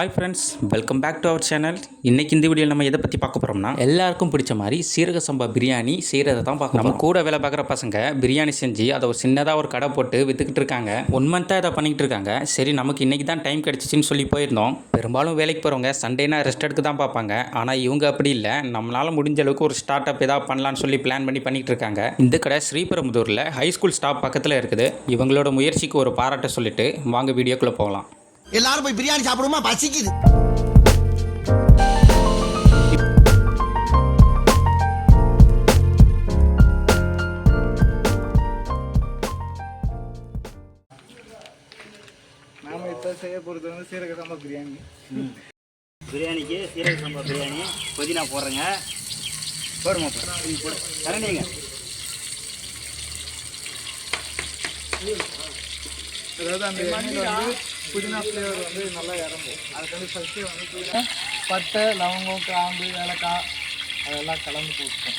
Hi friends welcome back to our channel இன்றைக்கு இந்த வீடியோவில் நம்ம எதை பற்றி பார்க்க போகிறோம்னா எல்லாருக்கும் பிடிச்ச மாதிரி சீரக சம்பா பிரியாணி செய்கிறத தான் பார்க்க நம்ம கூட வேலை பார்க்குற பசங்க பிரியாணி செஞ்சு அதை ஒரு சின்னதாக ஒரு கடை போட்டு விற்றுக்கிட்டு இருக்காங்க. ஒன் மந்த்தாக இதை பண்ணிக்கிட்டு இருக்காங்க. சரி நமக்கு இன்றைக்கி தான் டைம் கிடச்சிச்சின்னு சொல்லி போயிருந்தோம். பெரும்பாலும் வேலைக்கு போகிறவங்க சண்டேனா ரெஸ்ட் எடுக்க தான் பார்ப்பாங்க. ஆனால் இவங்க அப்படி இல்லை. நம்மளால் முடிஞ்ச அளவுக்கு ஒரு ஸ்டார்ட் அப் ஏதாவது பண்ணலான்னு சொல்லி பிளான் பண்ணி பண்ணிகிட்டு இருக்காங்க. இந்த கடை ஸ்ரீபெரும்புதூரில் ஹை ஸ்கூல் ஸ்டாப் பக்கத்தில் இருக்குது. இவங்களோட முயற்சிக்கு ஒரு பாராட்ட சொல்லிட்டு வாங்க வீடியோக்குள்ளே போகலாம். எல்லாரும் போய் பிரியாணி சாப்பிடுமா பசிக்குது. நாம இப்போ செய்ய போகிறது வந்து சீரக சம்பா பிரியாணி. பிரியாணிக்கு சீரக சம்பா பிரியாணி. புதினா போடுறேங்க. போடுங்க போடு. கரண்டிங்க அதாவது அந்த புதினா ஃப்ளேவர் வந்து நல்லா இறங்கும். அதுக்கு வந்து ஃபஸ்ட்டு வந்து புதினா பட்டை லவங்கம் கிராம்பு ஏலக்காய் அதெல்லாம் கலந்து போட்டுட்டோம்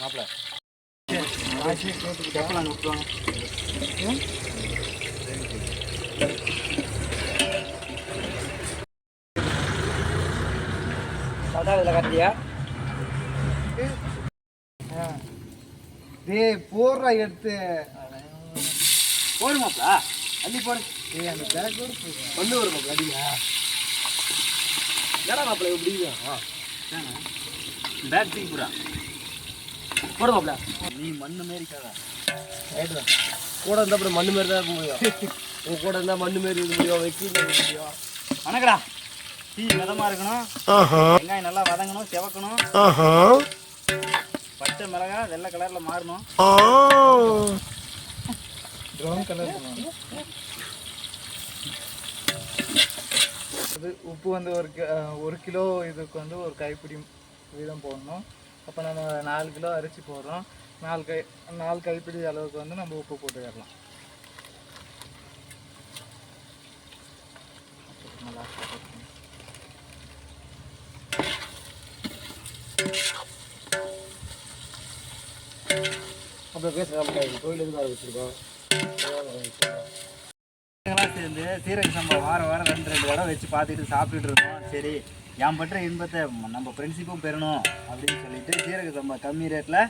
மாப்பிள்ள கேட்டுக்கிட்டேன் கப்பலாங்க விட்டுவாங்க இதில் கட்டியா? டேய் போடுறா எடுத்து. போடு மாப்பிள. அள்ளி போடு. டேய் அந்த பேக்கோடு போடுறா கொண்டு வரும் மாப்பிள அடிங்க. ஏடா மாப்பிள இப்படி பேக் தூக்கி போடா போடு மாப்பிள. நீ மண்ணு மாரி இருக்காதா. கூட இருந்தா அப்புறம் மண்ணு மாதிரி தான் இருக்க முடியும். உங்க கூட இருந்தா மண்ணு மாதிரி இருக்க முடியும் வெக்கி முடியும். வணக்கடா. டீ மிதமா இருக்கணும். வெங்காயம் நல்லா வதங்கணும் செவக்கணும். வெள்ளை கலர்ல மாறணும்? ப்ரௌன் கலர் அது உப்பு வந்து ஒரு ஒரு கிலோ இதுக்கு வந்து ஒரு கைப்பிடி வீதம் போடணும். அப்போ நம்ம நாலு கிலோ அரிசி போடுறோம். நாலு கை நாலு கைப்பிடி அளவுக்கு வந்து நம்ம உப்பு போட்டுக்கலாம் அப்புறம் பேசுறாங்க கோயில் எதுக்கு ஆரம்பிச்சிருக்கோம் எல்லாம் சேர்ந்து சீரக சம்பா வாரம் வாரம் ரெண்டு ரெண்டு தடவை வச்சு பார்த்துட்டு சாப்பிட்டுட்டு இருந்தோம் சரி என் பற்ற இன்பத்தை நம்ம ஃப்ரெண்ட்ஷிப்பும் பெறணும் அப்படின்னு சொல்லிட்டு சீரக சம்பா கம்மி ரேட்டில்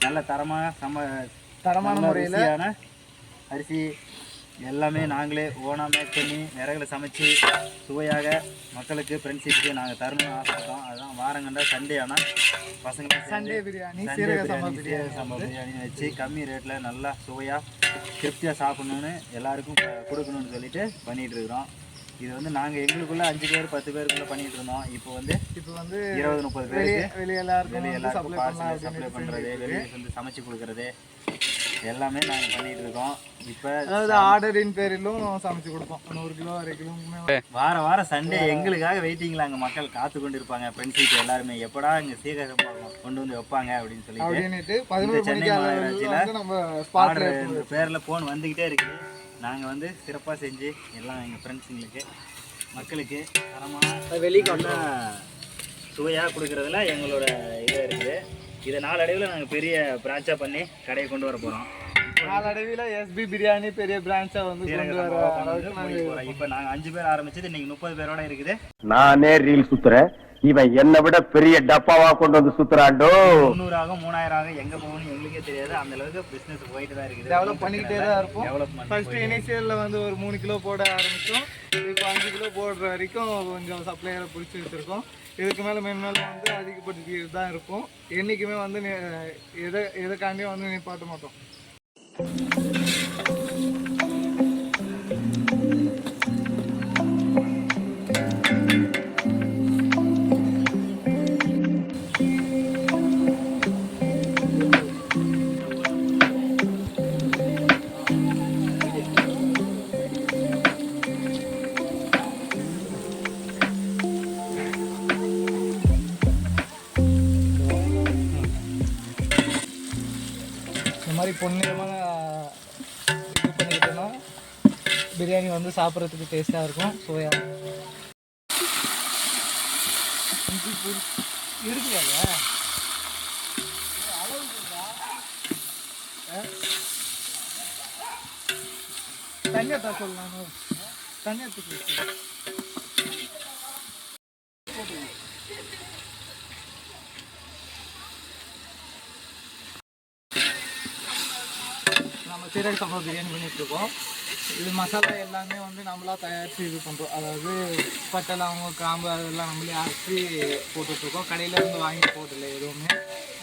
நல்ல தரமாக சம தரமான நல்ல முறையில் ருசியான அரிசி எல்லாமே நாங்களே ஓனாக மேக் பண்ணி விறகுல சமைச்சு சுவையாக மக்களுக்கு ஃப்ரெண்ட்ஷிப்புக்கு நாங்கள் தரணும்னு ஆசைப்பட்டோம். அதுதான் வாரங்கண்டா சண்டே. ஆனால் பசங்க சண்டே பிரியாணி சண்டே பிரியாணி சீரக பிரியாணி. வச்சு கம்மி ரேட்டில் நல்லா சுவையாக திருப்தியாக சாப்பிடணுன்னு எல்லாருக்கும் கொடுக்கணும்னு சொல்லிட்டு பண்ணிட்டு இருக்கிறோம். இது வந்து நாங்கள் எங்களுக்குள்ள அஞ்சு பேர் பத்து பேருக்குள்ள பண்ணிட்டு இருந்தோம். இப்போ வந்து இப்போ வந்து இருபது முப்பது பேருக்கு வெளியே எல்லாருக்கும் வெளியே எல்லாருக்கும் பார்சல் சப்ளை பண்ணுறது வெளியே வந்து சமைச்சு கொடுக்கறது. எல்லாமே நாங்கள் பண்ணிட்டு இருக்கோம் இப்போ அதாவது ஆர்டரின் பேரிலும் சமைச்சு கொடுப்போம். நூறு கிலோ அரை கிலோக்குமே வார வாரம் சண்டே எங்களுக்காக வெயிட்டிங்கில் அங்கே மக்கள் காத்து கொண்டு இருப்பாங்க ஃப்ரெண்ட்ஷிப் எல்லாருமே எப்படா இங்கே சீரக சம்பா கொண்டு வந்து வைப்பாங்க அப்படின்னு பதினோரு சென்னை மாநகராட்சியில நம்ம ஆர்டர் பேரில் ஃபோன் வந்துக்கிட்டே இருக்குது நாங்கள் வந்து சிறப்பாக செஞ்சு எல்லாம் எங்கள் ஃப்ரெண்ட்ஸுங்களுக்கு மக்களுக்கு தரமான வெளிக்கான சுவையாக கொடுக்குறதுல எங்களோட இது இருக்குது. இதை நாளடைவில் நாங்கள் பெரிய பிரான்ச்சாக பண்ணி கடையை கொண்டு வர போகிறோம் நாளடைவில் எஸ்பி பிரியாணி பெரிய பிரான்ச்சா வந்து கொண்டு வர அளவுக்கு நாங்கள் இப்போ நாங்கள் அஞ்சு பேர் ஆரம்பிச்சது இன்னைக்கு முப்பது பேரோட இருக்குது. நானே ரீல் சுத்துறேன். இவன் என்னை விட பெரிய டப்பாவா கொண்டு வந்து சுத்துறாண்டோ முந்நூறாகும் மூணாயிரம் ஆகும் எங்கே போகணும்னு எங்களுக்கே தெரியாது. அந்த அளவுக்கு பிஸ்னஸ் போயிட்டு தான் இருக்குது டெவலப் பண்ணிக்கிட்டே தான் இருப்போம். டெவலப்மெண்ட் ஃபர்ஸ்ட் இனிஷியலில் வந்து ஒரு மூணு கிலோ போட ஆரம்பித்தோம் இப்போ அஞ்சு கிலோ போடுற வரைக்கும் கொஞ்சம் சப்ளையரை பிடிச்சி வச்சுருக்கோம். இதுக்கு மேலே மேன்மேலும் வந்து அதிகப்படுத்திட்டு தான் இருக்கும். என்றைக்குமே வந்து எதை எதுக்காண்டியும் வந்து நிப்பாட்ட மாட்டோம். சாப்பிட்றதுக்கு டேஸ்ட்டாக இருக்கும். சோயா இஞ்சி பூரி தண்ணி தனியாக சொல்லலாம் தனியாக நம்ம சீரக சம்பளம் பிரியாணி பண்ணிட்டு இருக்கோம். இது மசாலா எல்லாமே வந்து நம்மளா தயாரித்து இது பண்ணுறோம் அதாவது பட்டை கிராம்பு அதெல்லாம் நம்மளே அரைச்சி போட்டுட்ருக்கோம். கடையில் இருந்து வாங்கி போடல எதுவுமே.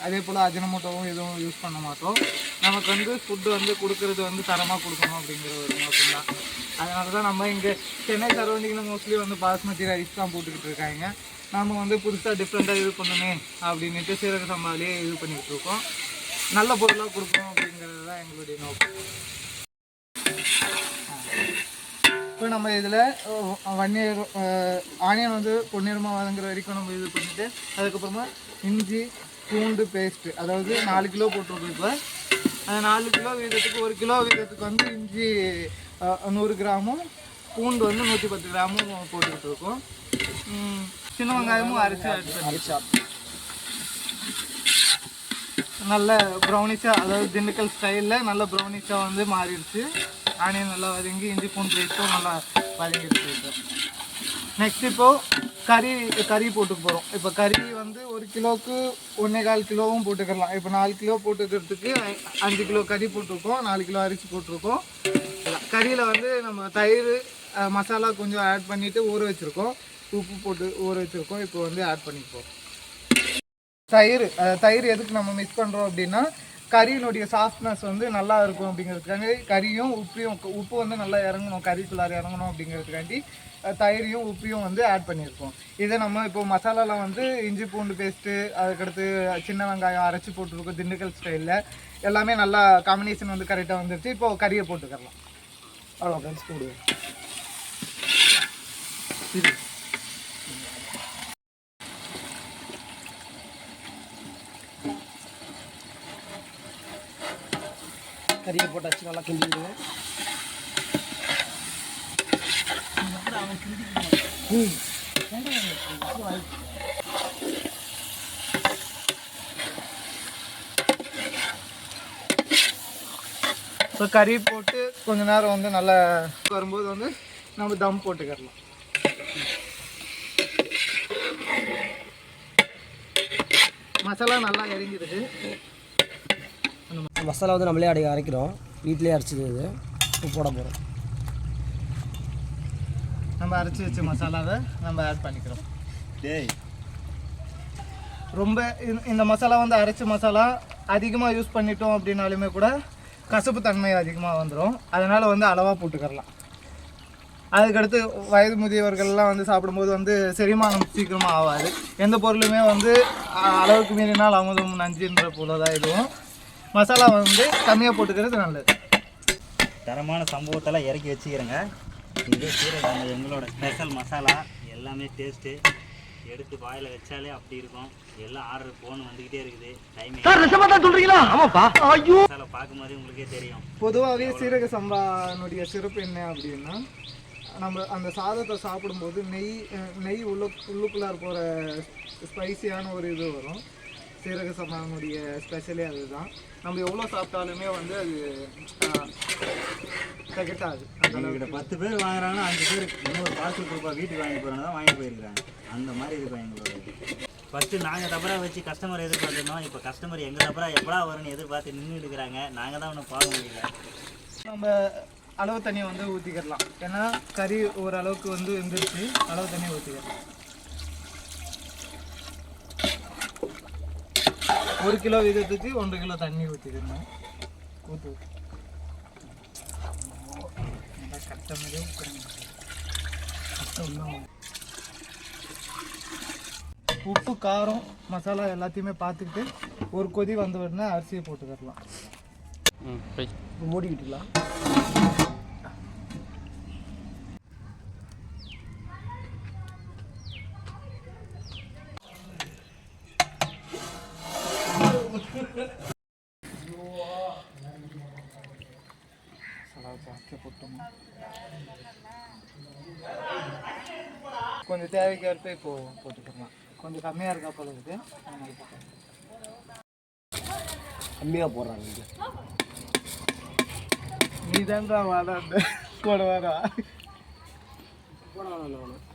அதே போல் அஜினமோட்டோவும் எதுவும் யூஸ் பண்ண மாட்டோம். நமக்கு வந்து ஃபுட்டு வந்து கொடுக்கறது வந்து தரமாக கொடுக்கணும் அப்படிங்கிற ஒரு நோக்கம் தான். அதனால தான் நம்ம இங்கே சென்னை சரௌண்டிங்கில் மோஸ்ட்லி வந்து பாஸ்மதி ரைஸ் தான் போட்டுக்கிட்டு இருக்காங்க. நம்ம வந்து புதுசாக டிஃப்ரெண்ட்டாக இது பண்ணணுமே அப்படின்ட்டு சீரக சம்பாலே இது பண்ணிக்கிட்டு இருக்கோம். நல்ல பொருளாக கொடுக்கணும் அப்படிங்கிறது தான் எங்களுடைய நோக்கம். இப்போ நம்ம இதில் வன்னியர் ஆனியன் வந்து பொன்னிறமாக வதங்குற வரைக்கும் நம்ம இது பண்ணிவிட்டு அதுக்கப்புறமா இஞ்சி பூண்டு பேஸ்ட்டு அதாவது நாலு கிலோ போட்டிருக்கோம் இப்போ. அந்த நாலு கிலோ வீதத்துக்கு ஒரு கிலோ வீதத்துக்கு வந்து இஞ்சி நூறு கிராமும் பூண்டு வந்து நூற்றி பத்து கிராமும் போட்டுக்கிட்டு இருக்கோம். சின்ன வெங்காயமும் அரைச்சி அரைச்சி. நல்ல ப்ரௌனிஷாக அதாவது திண்டுக்கல் ஸ்டைலில் நல்ல ப்ரௌனிஷாக வந்து மாறிடுச்சு. ஆனியன் நல்லா வதங்கி இஞ்சி பூண்டு பேஸ்ட்டும் நல்லா வதங்கிட்டு இப்போ. நெக்ஸ்ட் இப்போ கறி கறி போட்டு போகிறோம் இப்போ கறி வந்து ஒரு கிலோவுக்கு ஒன்றே கால் கிலோவும் போட்டுக்கலாம். இப்போ நாலு கிலோ போட்டுக்கிறதுக்கு அஞ்சு கிலோ கறி போட்டிருக்கோம். நாலு கிலோ அரிசி போட்டிருக்கோம். கறியில் வந்து நம்ம தயிர் மசாலா கொஞ்சம் ஆட் பண்ணிவிட்டு ஊற வச்சுருக்கோம். உப்பு போட்டு ஊற வச்சுருக்கோம். இப்போ வந்து ஆட் பண்ணிப்போம். தயிர் தயிர் எதுக்கு நம்ம மிக்ஸ் பண்ணுறோம் அப்படின்னா கறியினுடைய சாஃப்ட்னஸ் வந்து நல்லா இருக்கும் அப்படிங்கிறதுக்காண்டி கறியும் உப்பையும் உப்பு வந்து நல்லா இறங்கணும் கறிக்குள்ளார இறங்கணும் அப்படிங்கிறதுக்காண்டி தயிரையும் உப்பையும் வந்து ஆட் பண்ணியிருக்கோம். இதை நம்ம இப்போ மசாலாலாம் வந்து இஞ்சி பூண்டு பேஸ்ட்டு அதுக்கடுத்து சின்ன வெங்காயம் அரைச்சி போட்டிருக்கோம் திண்டுக்கல் ஸ்டைலில் எல்லாமே நல்லா காம்பினேஷன் வந்து கரெக்டாக வந்துருச்சு. இப்போது கறியை போட்டுக்கலாம் அவ்வளோ ஃப்ரெண்ட்ஸ் போடுவேன் கறியை போட்டாச்சு நல்லா கிண்டிடுங்க. இப்போ கறி போட்டு கொஞ்ச நேரம் வந்து நல்லா வரும்போது வந்து நம்ம தம் போட்டுக்கிறலாம். மசாலா நல்லா எரிஞ்சிருக்கு மசாலா வந்து நம்மளே அடை அரைக்கிறோம். வீட்டிலே அரைச்சது இது இப்போ போட போகிறோம் நம்ம அரைச்சி வச்ச மசாலாவை நம்ம ஆட் பண்ணிக்கிறோம். டேய். ரொம்ப இந்த- இந்த மசாலா வந்து அரைச்ச மசாலா அதிகமாக யூஸ் பண்ணிட்டோம் அப்படின்னாலுமே கூட கசப்பு தன்மை அதிகமாக வந்துடும் அதனால் வந்து அளவாக போட்டுக்கிறலாம். அதுக்கடுத்து வயது முதியவர்கள்லாம் வந்து சாப்பிடும்போது வந்து செரிமானம் சீக்கிரமாக ஆகாது. எந்த பொருளுமே வந்து அளவுக்கு மீறினால் அமுதம் நஞ்சுன்ற போல தான் இதுவும். மசாலா வந்து கம்மியாக போட்டுக்கிறது நல்லது. தரமான சம்பவத்தெல்லாம் இறக்கி வச்சுக்கிறேங்க. இது சீரகம் எங்களோட ஸ்பெஷல் மசாலா. எல்லாமே டேஸ்ட்டு எடுத்து வாயில் வச்சாலே அப்படி இருக்கும். எல்லாம் ஆர்டர் ஃபோன் வந்துக்கிட்டே இருக்குது. டைமிங் சொல்றீங்களா? ஆமாப்பா. ஐயோ. மசாலா பார்க்கும்போது உங்களுக்கே தெரியும். பொதுவாகவே சீரக சம்பானுடைய சிறப்பு என்ன அப்படின்னா நம்ம அந்த சாதத்தை சாப்பிடும்போது நெய் நெய் உள்ள உள்ளுக்குள்ளார போகிற ஸ்பைசியான ஒரு இது வரும். சீரக சம்பானுடைய ஸ்பெஷலே அதுதான். நம்ம எவ்வளோ சாப்பிட்டாலுமே வந்து அது திகட்டாது. அந்த எங்ககிட்ட பத்து பேர் வாங்குறாங்கன்னா அஞ்சு பேர் இன்னொரு பார்சல் கொடுப்பா வீட்டுக்கு வாங்கி போகிறோன்னா தான் வாங்கி போயிருக்காங்க. அந்த மாதிரி இருக்கும் எங்களோட ஃபஸ்ட்டு நாங்கள் டபரா வச்சு கஸ்டமர் எதிர்பார்த்துருந்தோம். இப்போ கஸ்டமர் எங்கள் டபரா எப்படா வரும்னு எதிர்பார்த்து நின்றுட்டு இருக்கிறாங்க. நாங்கள் தான் ஒன்றும் பார்க்க முடியல. நம்ம அளவு தண்ணியை வந்து ஊற்றிக்கிடலாம் ஏன்னா கறி ஓரளவுக்கு வந்து வெந்துருச்சு. அளவு தண்ணியை ஊற்றிக்கலாம் ஒரு கிலோ வீதத்துக்கு ஒன்றரை கிலோ தண்ணி ஊற்றிக்கணும் ஊற்று கட்ட ஊற்றணும் உப்பு காரம் மசாலா எல்லாத்தையுமே பார்த்துக்கிட்டு ஒரு கொதி வந்த உடனே அரிசியை போட்டுக்கிடலாம் ம் கொஞ்சம் தேவைக்கேற்ப இப்போ போட்டுக்கலாம். கொஞ்சம் கம்மியாக இருக்கா போல இருக்கு. கம்மியாக போடுறாங்க இங்கே நீ தான்டா வாடாந்த போடுவாரா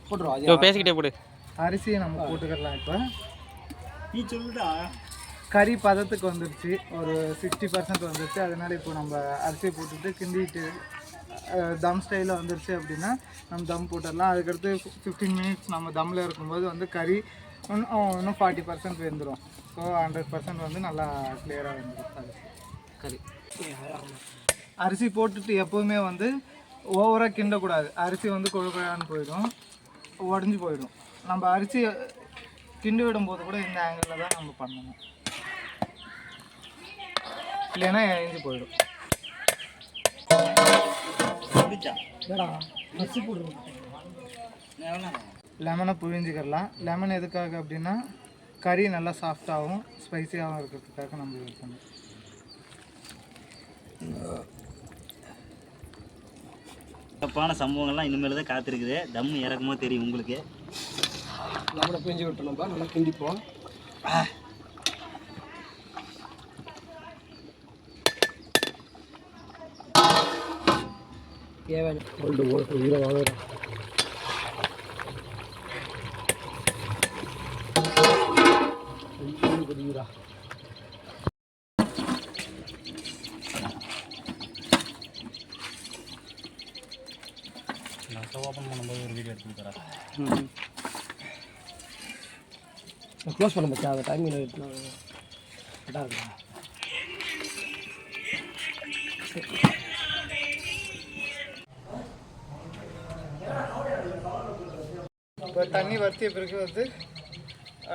போட்டுருவா யோ பேசிக்கிட்டே போடு. அரிசியை நம்ம போட்டுக்கலாம் இப்போ. நீ சொல்லுடா. கறி பதத்துக்கு வந்துருச்சு. ஒரு சிக்ஸ்டி பர்சன்ட் வந்துருச்சு. அதனால இப்போ நம்ம அரிசியை போட்டுட்டு கிண்டிட்டு தம் ஸ்டைலில் வந்துருச்சு அப்படின்னா நம்ம தம் போட்டுடலாம். அதுக்கடுத்து ஃபிஃப்டீன் மினிட்ஸ் நம்ம தம்மில் இருக்கும்போது வந்து கறி இன்னும் இன்னும் ஃபார்ட்டி பர்சன்ட் வெந்துடும் ஸோ ஹண்ட்ரட் பர்சன்ட் வந்து நல்லா கிளியராக வெந்துடும் கறி. அரிசி போட்டுட்டு எப்போவுமே வந்து ஓவராக கிண்டக்கூடாது. அரிசி வந்து கொழுக்கொழான்னு போயிடும். உடஞ்சி போயிடும். நம்ம அரிசி கிண்டி விடும்போது கூட இந்த ஆங்கிளில் தான் நம்ம பண்ணணும். இல்லைன்னா இஞ்சி போயிடும். லெமனை? புழிஞ்சிக்கிறலாம். லெமன் எதுக்காக அப்படின்னா கறி நல்லா சாஃப்டாகவும் ஸ்பைசியாகவும் இருக்கிறதுக்காக நம்ம யூஸ் பண்ணணும் சிறப்பான சம்பவங்கள்லாம் இனிமேல் தான் காத்திருக்குது. தம் இறக்குமோ தெரியும் உங்களுக்கு. நம்மளை பிஞ்சு விட்டோம் நம்ம நல்லா கிண்டிப்போம். தேவையான ரெண்டு ஓட்டு உயிரை வாங்குறோம் உயிரா ஓப்பன் பண்ணும்போது ஒரு வீடியோ எடுத்து தரேன் க்ளோஸ் பண்ண பச்சா அந்த டைமிங் கரெக்டாக இருக்கா? தண்ணி வற்றிய பிறகு வந்து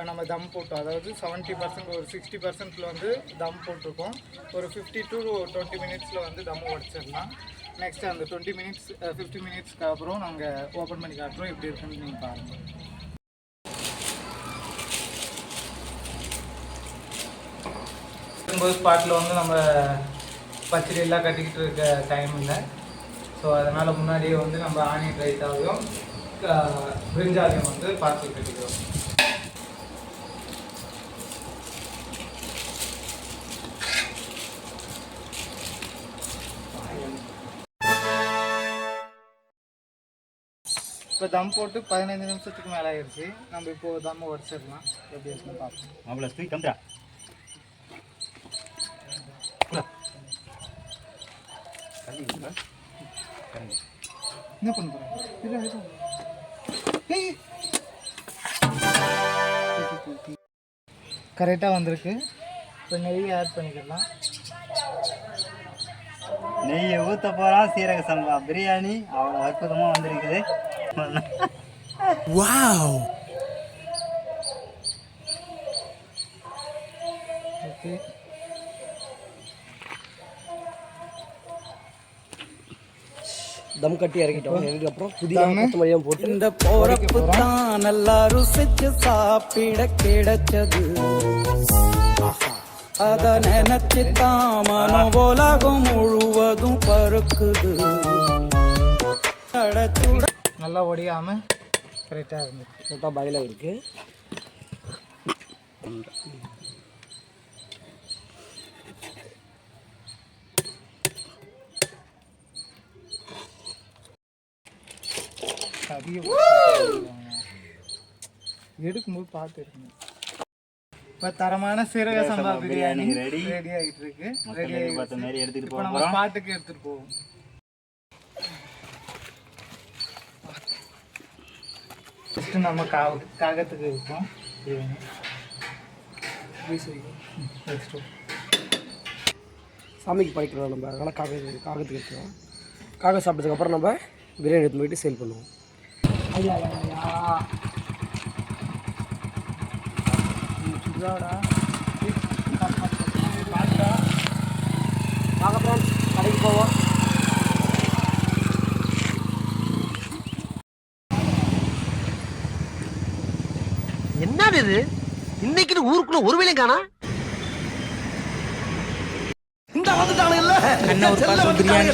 நம்ம தம் போட்டோம். அதாவது செவன்ட்டி பர்சன்ட் ஒரு சிக்ஸ்டி பர்சன்ட்டில் வந்து தம் போட்டிருக்கோம். ஒரு ஃபிஃப்டி டு டுவெண்ட்டி மினிட்ஸில் வந்து தம் உடச்சிடலாம். நெக்ஸ்ட் அந்த டுவெண்ட்டி மினிட்ஸ் ஃபிஃப்டி மினிட்ஸ்க்கு அப்புறம் நாங்கள் ஓப்பன் பண்ணி காட்டுறோம். எப்படி இருக்குன்னு நீங்கள் பாருங்கள் போது ஸ்பாட்டில் வந்து நம்ம பச்சடி எல்லாம் கட்டிக்கிட்டு இருக்க டைம் இல்லை. ஸோ அதனால் முன்னாடியே வந்து நம்ம ஆனியன் ரைத்தாவையும் பிரிஞ்சாலையும் வந்து பார்சல் கட்டிக்கிறோம். இப்போ தம் போட்டு பதினஞ்சு நிமிஷத்துக்கு மேலே ஆயிடுச்சு நம்ம இப்போ தம் உடச்சிடலாம். எப்படி இருக்குன்னு பார்ப்போம். மாப்பிள்ள ஸ்வீட் கம்டா என்ன பண்ண போகிறேன் கரெக்டாக வந்திருக்கு. இப்போ நெய் ஆட் பண்ணிக்கலாம். நெய்யை ஊற்ற போகிறான் சீரக சம்பா. பிரியாணி அவ்வளோ அற்புதமாக வந்திருக்குது. ஓகே தம் கட்டி இறக்கிட்டோம். எனக்கு அப்புறம் புதிய கொத்தமல்லியும் போட்டு இந்த போறப்பு தான் நல்லா ருசிச்சு சாப்பிட கிடைச்சது. அத நினைச்சு தான் மனம் உலகம் முழுவதும் பருக்குது அடச்சுட நல்லா ஒடியாமல் கரெக்டாக இருந்துச்சு. போட்டால் பாயில் கறியை எடுக்கும்போது பார்த்து எடுக்கணும். இப்போ தரமான சீரக சம்பா பிரியாணி ready. ரெடி ஆகிட்டு இருக்கு ரெடி எதிர்பார்த்த மாதிரி எடுத்துகிட்டு இப்போ போக நம்ம போகிறோம் ஸ்பாட்டுக்கு எடுத்துட்டு போவோம். ஃபஸ்ட்டு நம்ம கா காகத்துக்கு நெக்ஸ்ட்டு சாமிக்கு படைக்கிறோம் நம்ம. அதனால் காக காகத்துக்கு எடுத்துவோம் காகம் சாப்பிட்டதுக்கப்புறம் நம்ம பிரியாணி எடுத்து போயிட்டு சேல் பண்ணுவோம். ஐயா ஐயா, ஐயா. சுதாடா வாங்க ஃப்ரெண்ட்ஸ் கடைக்கு போவோம் என்னது இது? இன்னைக்கு ஊருக்குள்ள ஒரு வேலையும் காணா? இந்த வந்துட்டானுங்கல்ல அண்ணா ஒரு பார்சல் பிரியாணி?